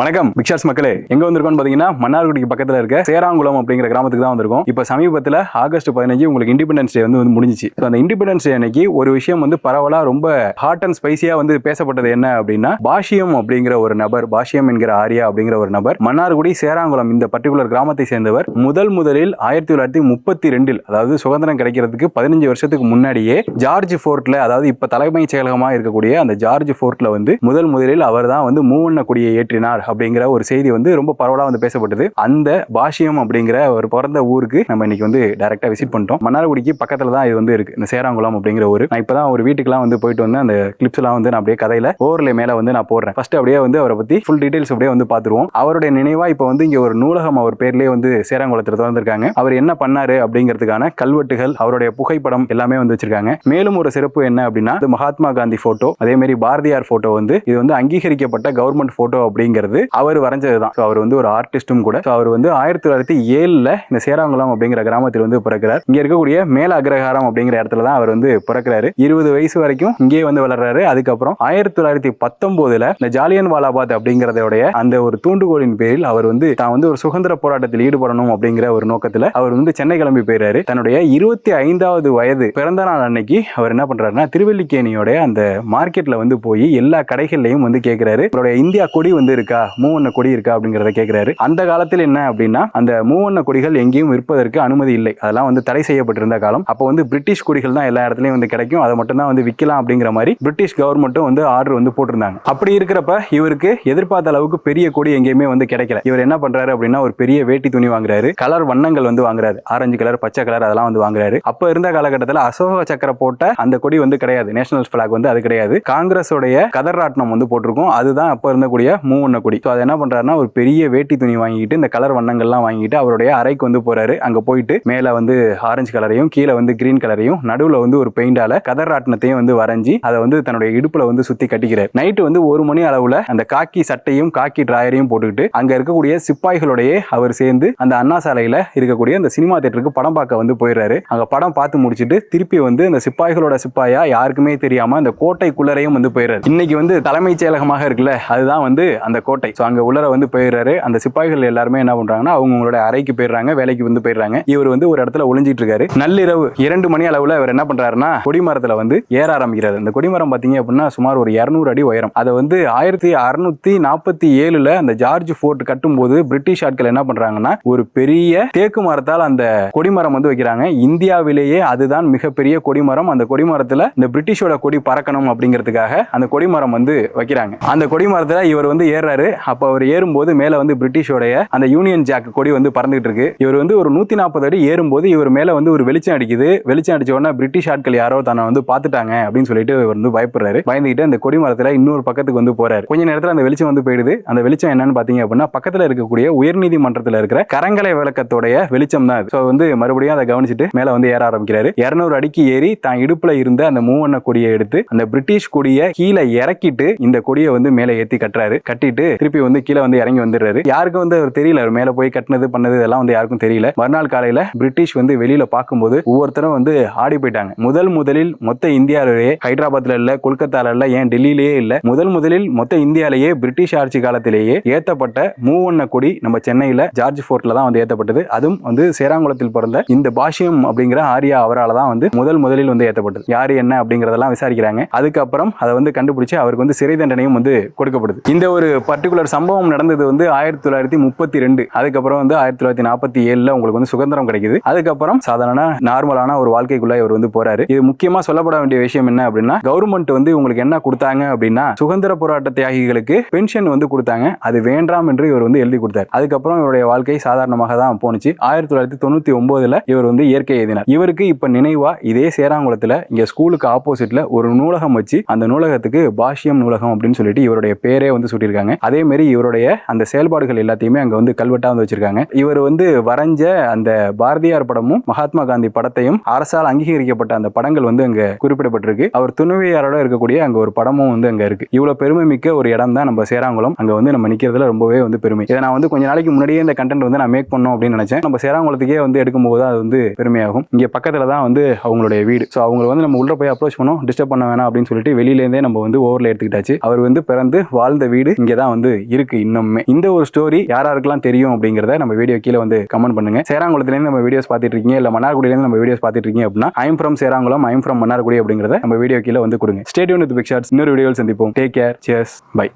வணக்கம் பிக்சர்ஸ் மக்களே. எங்க வந்திருக்கோம் பாத்தீங்கன்னா மன்னார்குடிக்கு பக்கத்துல இருக்க சேராங்குளம் அப்படிங்கிற கிராமத்துக்கு தான் வந்திருக்கோம். இப்போ சமீபத்தில் ஆகஸ்ட் பதினஞ்சு உங்களுக்கு இண்டிபெண்டன்ஸ் டே வந்து முடிஞ்சிச்சு. அந்த இண்டிபெண்டன்ஸ் டே அன்னைக்கு ஒரு விஷயம் வந்து பரவலா ரொம்ப ஹாட் அண்ட் ஸ்பைசியா வந்து பேசப்பட்டது என்ன அப்படின்னா பாஷியம் அப்படிங்கிற ஒரு நபர் பாஷியம் என்கிற ஆரியா அப்படிங்கிற ஒரு நபர் மன்னார்குடி சேராங்குளம் இந்த பர்டிகுலர் கிராமத்தை சேர்ந்தவர். முதல் முதலில் ஆயிரத்தி தொள்ளாயிரத்தி முப்பத்தி ரெண்டில் அதாவது சுதந்திரம் கிடைக்கிறதுக்கு பதினஞ்சு வருஷத்துக்கு முன்னாடியே ஜார்ஜ் ஃபோர்ட்ல அதாவது இப்ப தலைமைச் செயலகமாக இருக்கக்கூடிய அந்த ஜார்ஜ் ஃபோர்ட்ல வந்து முதல் முதலில் அவர் தான் வந்து மூவண்ண கொடியை ஏற்றினார். அப்படிங்கிற ஒரு செய்தி வந்து ரொம்ப பரவலா வந்து பேசப்பட்டது. அந்த பாஷியம் அப்படிங்கிற ஒரு பிறந்த ஊருக்கு நம்ம இன்னைக்கு வந்து டைரக்டா விசிட் பண்ணிட்டோம். மன்னார்குடிக்கு பக்கத்துல தான் இது வந்து இருக்கு. இந்த சேராங்குளம் அப்படிங்கிற ஊர். நான் இப்பதான் ஒரு வீட்டுக்குலாம் வந்து போயிட்டு வந்து அந்த கிளிப்ஸ் எல்லாம் வந்து நான் அப்படியே கதையில ஓவர்லே மேல வந்து நான் போடுறேன். ஃபர்ஸ்ட் அப்படியே வந்து அவரை பத்தி ஃபுல் டீடைல்ஸ் அப்படியே வந்து பார்த்துருவோம். அவருடைய நினைவா இப்போ வந்து இங்க ஒரு நூலகம் அவர் பேர்லயே வந்து சேராங்குளத்தில் திறந்திருக்காங்க. அவர் என்ன பண்ணாரு அப்படிங்கிறதுக்கான கல்வெட்டுகள் அவருடைய புகைப்படம் எல்லாமே வந்து வச்சிருக்காங்க. மேலும் ஒரு சிறப்பு என்ன அப்படின்னா மகாத்மா காந்தி போட்டோ அதே மாதிரி பாரதியார் போட்டோ வந்து இது வந்து அங்கீகரிக்கப்பட்ட கவர்மெண்ட் போட்டோ அப்படிங்கிறது அவர் வரைஞ்சது தான் அவர் வந்து ஒரு ஆர்டிஸ்ட்டும் கூட. ஸோ அவர் வந்து ஆயிரத்தி தொள்ளாயிரத்தி ஏழில் இந்த சேராங்குளம் அப்படிங்கிற கிராமத்தில் வந்து பிறக்கிறார். இங்கே இருக்கக்கூடிய மேல அக்ரஹாரம் அப்படிங்கிற இடத்துல தான் அவர் வந்து பிறக்கிறாரு. இருபது வயசு வரைக்கும் இங்கேயே வந்து வளர்றாரு. அதுக்கப்புறம் ஆயிரத்தி தொள்ளாயிரத்தி பத்தொன்பதுல இந்த ஜாலியன் வாலாபாத் அப்படிங்கிறதோடைய அந்த ஒரு தூண்டுகோலின் பேரில் அவர் வந்து தான் வந்து ஒரு சுதந்திர போராட்டத்தில் ஈடுபடணும் அப்படிங்கிற ஒரு நோக்கத்தில் அவர் வந்து சென்னை கிளம்பி போயிறாரு. தன்னுடைய இருபத்தி ஐந்தாவது வயது பிறந்த நாள் அன்னைக்கு அவர் என்ன பண்றாருன்னா திருவல்லிக்கேணியோட அந்த மார்க்கெட்ல வந்து போய் எல்லா கடைகள்லையும் வந்து கேட்கிறாரு அவருடைய இந்தியா கொடி வந்து இருக்கா மூவண்ண கொடி இருக்கா அப்படிங்கறத கேட்கிறாரு அந்த காலத்தில் என்ன அப்படின்னா அந்த மூவண்ண கொடிகள் எங்கேயும் விற்பதற்கு அனுமதி இல்லை. அதெல்லாம் வந்து தடை செய்யப்பட்டிருந்த காலம். அப்போ வந்து பிரிட்டிஷ் கொடிகள் தான் எல்லா இடத்துலயும் வந்து கிடைக்கும். அதை மட்டும் தான் வந்து விற்கலாம் அப்படிங்கிற மாதிரி பிரிட்டிஷ் கவர்மெண்ட்டும் வந்து ஆர்டர் வந்து போட்டிருந்தாங்க. அப்படி இருக்கிறப்ப இவருக்கு எதிர்பார்த்த அளவுக்கு பெரிய கொடி எங்கேயுமே வந்து கிடைக்கல. இவர் என்ன பண்றாரு அப்படின்னா ஒரு பெரிய வேட்டி துணி வாங்குறாரு. கலர் வண்ணங்கள் வந்து வாங்குறாரு. ஆரஞ்சு கலர் பச்சை கலர் அதெல்லாம் வந்து வாங்குறாரு. அப்ப இருந்த காலகட்டத்தில் அசோக சக்கர போட்ட அந்த கொடி வந்து கிடையாது. நேஷனல் பிளாக் வந்து அது கிடையாது. காங்கிரஸோடைய கதர் ராட்டினம் வந்து போட்டிருக்கும். அதுதான் அப்ப இருந்தக்கூடிய மூவண்ண கொடி. ஸோ அதை என்ன பண்ணுறாருன்னா ஒரு பெரிய வேட்டி துணி வாங்கிட்டு இந்த கலர் வண்ணங்கள்லாம் வாங்கிட்டு அவருடைய அறைக்கு வந்து போறாரு. அங்கே போயிட்டு மேலே வந்து ஆரஞ்சு கலரையும் கீழே வந்து கிரீன் கலரையும் நடுவில் வந்து ஒரு பெயிண்டால கதர் ராட்டினத்தையும் வந்து வரைஞ்சி அதை வந்து தன்னுடைய இடுப்புல வந்து சுத்தி கட்டிக்கிறார். நைட்டு வந்து ஒரு மணி அளவுல அந்த காக்கி சட்டையும் காக்கி டிராயரையும் போட்டுக்கிட்டு அங்கே இருக்கக்கூடிய சிப்பாய்களுடைய அவர் சேர்ந்து அந்த அண்ணா சாலையில இருக்கக்கூடிய அந்த சினிமா தேட்டருக்கு படம் பார்க்க வந்து போயிடுறாரு. அங்கே படம் பார்த்து முடிச்சிட்டு திருப்பி வந்து அந்த சிப்பாய்களோட சிப்பாயா யாருக்குமே தெரியாம அந்த கோட்டைக்குள்ளரையும் வந்து போயிடுறாரு. இன்னைக்கு வந்து தலைமைச் செயலகமாக இருக்குல்ல அதுதான் வந்து அந்த கோட்டை ஸோ அங்கே உள்ளர வந்து போயிடுறாரு. அந்த சிப்பாய்கள் எல்லாருமே என்ன பண்ணுறாங்கன்னா அவங்களோட அறைக்கு போயிடுறாங்க வேலைக்கு வந்து போயிடுறாங்க. இவர் வந்து ஒரு இடத்துல ஒளிஞ்சிட்டு இருக்காரு. நள்ளிரவு இரண்டு மணி அளவில் இவர் என்ன பண்ணுறாருன்னா கொடிமரத்தில் வந்து ஏற ஆரம்பிக்கிறார். அந்த கொடிமரம் பார்த்தீங்க அப்படின்னா சுமார் ஒரு இரநூறு அடி உயரம். அதை வந்து ஆயிரத்தி அறுநூத்தி நாற்பத்தி ஏழுல அந்த ஜார்ஜ் ஃபோர்ட் கட்டும்போது பிரிட்டிஷ் ஆட்கள் என்ன பண்ணுறாங்கன்னா ஒரு பெரிய தேக்கு மரத்தால் அந்த கொடிமரம் வந்து வைக்கிறாங்க. இந்தியாவிலேயே அதுதான் மிகப்பெரிய கொடிமரம். அந்த கொடிமரத்தில் இந்த பிரிட்டிஷோட கொடி பறக்கணும் அப்படிங்கிறதுக்காக அந்த கொடிமரம் வந்து வைக்கிறாங்க. அந்த கொடிமரத்தில் இவர் வந்து ஏறாரு அப்ப அவர் ஏறும்போது மேல வந்து பிரிட்டிஷோடைய அந்த யூனியன் ஜாக் கொடி வந்து பறந்துகிட்டு இருக்கு. இவர் வந்து ஒரு நூத்தி நாற்பது அடி ஏறும்போது இவர் மேல வந்து ஒரு வெளிச்சம் அடிக்குது. வெளிச்சம் அடிச்ச உடனே பிரிட்டிஷ் ஆட்கள் யாரோ தன்னை வந்து பார்த்துட்டாங்க அப்படின்னு சொல்லிட்டு இவர் வந்து பயப்படுறாரு. பயந்துகிட்டு அந்த கொடிமரத்துல இன்னொரு பக்கத்துக்கு வந்து போறாரு. கொஞ்ச நேரத்துல அந்த வெளிச்சம் வந்து போயிடுது. அந்த வெளிச்சம் என்னன்னு பாத்தீங்க அப்படின்னா பக்கத்துல இருக்கக்கூடிய உயர்நீதிமன்றத்துல இருக்கிற கரங்கலை விளக்கத்தோடைய வெளிச்சம் தான் ஸோ வந்து மறுபடியும் அதை கவனிச்சுட்டு மேல வந்து ஏற ஆரம்பிக்கிறாரு. இருநூறு அடிக்கு ஏறி தான் இடுப்புல இருந்த அந்த மூவண்ண கொடியை எடுத்து அந்த பிரிட்டிஷ் கொடியை கீழே இறக்கிட்டு இந்த கொடியை வந்து மேலே ஏத்தி கட்டுறாரு. கட்டிட்டு திருப்பி வந்து கீழே வந்து இறங்கி வந்துடுறாரு. யாருக்கும் வந்து அவர் தெரியல அவர் போய் கட்டினது பண்ணது இதெல்லாம் வந்து யாருக்கும் தெரியல. மறுநாள் காலையில் பிரிட்டிஷ் வந்து வெளியில் பார்க்கும்போது ஒவ்வொருத்தரும் வந்து ஆடி போயிட்டாங்க. முதல் முதலில் மொத்த இந்தியாவிலேயே ஹைதராபாத்தில் இல்லை கொல்கத்தால இல்லை ஏன் டெல்லியிலேயே இல்லை முதல் முதலில் மொத்த இந்தியாவிலேயே பிரிட்டிஷ் ஆட்சி காலத்திலேயே ஏற்றப்பட்ட மூவண்ண கொடி நம்ம சென்னையில் ஜார்ஜ் ஃபோர்ட்டில் தான் வந்து ஏற்றப்பட்டது அதுவும் வந்து சேராங்குளத்தில் பிறந்த இந்த பாஷ்யம் அப்படிங்கிற ஆரியா அவரால் தான் வந்து முதல் முதலில் வந்து ஏற்றப்பட்டது யார் என்ன அப்படிங்கிறதெல்லாம் விசாரிக்கிறாங்க. அதுக்கப்புறம் அதை வந்து கண்டுபிடிச்சு அவருக்கு வந்து சிறை தண்டனையும் வந்து கொடுக்கப்படுது. இந்த ஒரு பர்டிகுலர் சம்பவம் நடந்தது வந்து ஆயிரத்தி தொள்ளாயிரத்தி முப்பத்தி ரெண்டு அதுக்கப்புறம் வந்து ஆயிரத்தி தொள்ளாயிரத்தி நாற்பத்தி ஏழுல உங்களுக்கு வந்து சுதந்திரம் கிடைக்குது. அதுக்கப்புறம் சாதாரண நார்மலான ஒரு வாழ்க்கைக்குள்ள இவர் வந்து போறாரு. இது முக்கியமா சொல்லப்பட வேண்டிய விஷயம் என்ன அப்படின்னா கவர்மெண்ட் வந்து உங்களுக்கு என்ன கொடுத்தாங்க அப்படின்னா சுதந்திர போராட்ட தியாகிகளுக்கு பென்ஷன் வந்து கொடுத்தாங்க. அது வேண்டாம் என்று இவர் வந்து எழுதி கொடுத்தார். அதுக்கப்புறம் இவருடைய வாழ்க்கை சாதாரணமாக தான் போனுச்சு ஆயிரத்தி தொள்ளாயிரத்தி தொண்ணூத்தி ஒன்பதுல இவர் வந்து இயற்கை எழுதினார் இவருக்கு இப்ப நினைவா இதே சேராங்குளத்துல இங்க ஸ்கூலுக்கு ஆப்போசிட்ல ஒரு நூலகம் வச்சு அந்த நூலகத்துக்கு பாஷ்யம் நூலகம் அப்படின்னு சொல்லிட்டு இவருடைய பேரே வந்து சுட்டியிருக்காங்க. அதே மாதிரி இவருடைய அந்த செயல்பாடுகள் எல்லாத்தையுமே அங்க வந்து கல்வெட்டா வந்து வச்சிருக்காங்க. இவர் வந்து வரைஞ்ச அந்த பாரதியார் படமும் மகாத்மா காந்தி படத்தையும் அரசால் அங்கீகரிக்கப்பட்ட அந்த படங்கள் வந்து அங்க குறிப்பிடப்பட்டிருக்கு. அவர் துணைவியாரோட இருக்கக்கூடிய அங்க ஒரு படமும் வந்து அங்க இருக்கு. இவ்வளவு பெருமை மிக்க ஒரு இடம் தான் நம்ம சேராங்குளம். அங்க வந்து நம்ம நிக்கிறதுல ரொம்பவே வந்து பெருமை. இதை நான் வந்து கொஞ்ச நாளைக்கு முன்னாடியே இந்த கண்டென்ட் வந்து நான் மேக் பண்ணோம் அப்படின்னு நினைச்சேன். நம்ம சேராங்குளத்துக்கே வந்து எடுக்கும்போது அது வந்து பெருமையாகும். இங்க பக்கத்துல தான் வந்து அவங்களுடைய வீடு. ஸோ அவங்க வந்து நம்ம உள்ள போய் அப்ரோச் பண்ணோம். டிஸ்டர்ப் பண்ண வேணாம் அப்படின்னு சொல்லிட்டு வெளியிலேருந்தே நம்ம வந்து ஓவரில் எடுத்துக்கிட்டாச்சு. அவர் வந்து பிறந்து வாழ்ந்த வீடு இங்கே தான் வந்து வந்து இருக்கு இன்னுமே. இந்த ஒரு ஸ்டோரி யாராருக்கெல்லாம் தெரியும் அப்படிங்கிறத நம்ம வீடியோ கீழே வந்து கமெண்ட் பண்ணுங்க. சேராங்குளத்துலேருந்து நம்ம வீடியோஸ் பார்த்துட்டு இருக்கீங்க இல்லை மன்னார்குடியிலேருந்து நம்ம வீடியோஸ் பார்த்துட்டு இருக்கீங்க அப்படின்னா I'm from Serankulam I'm from Mannargudi அப்படிங்கிறத நம்ம வீடியோ கீழே வந்து கொடுங்க. ஸ்டேடியம் வித் பிக் ஷாட்ஸ் இன்னொரு வீடியோவில் சந்திப்போம். Take care chairs by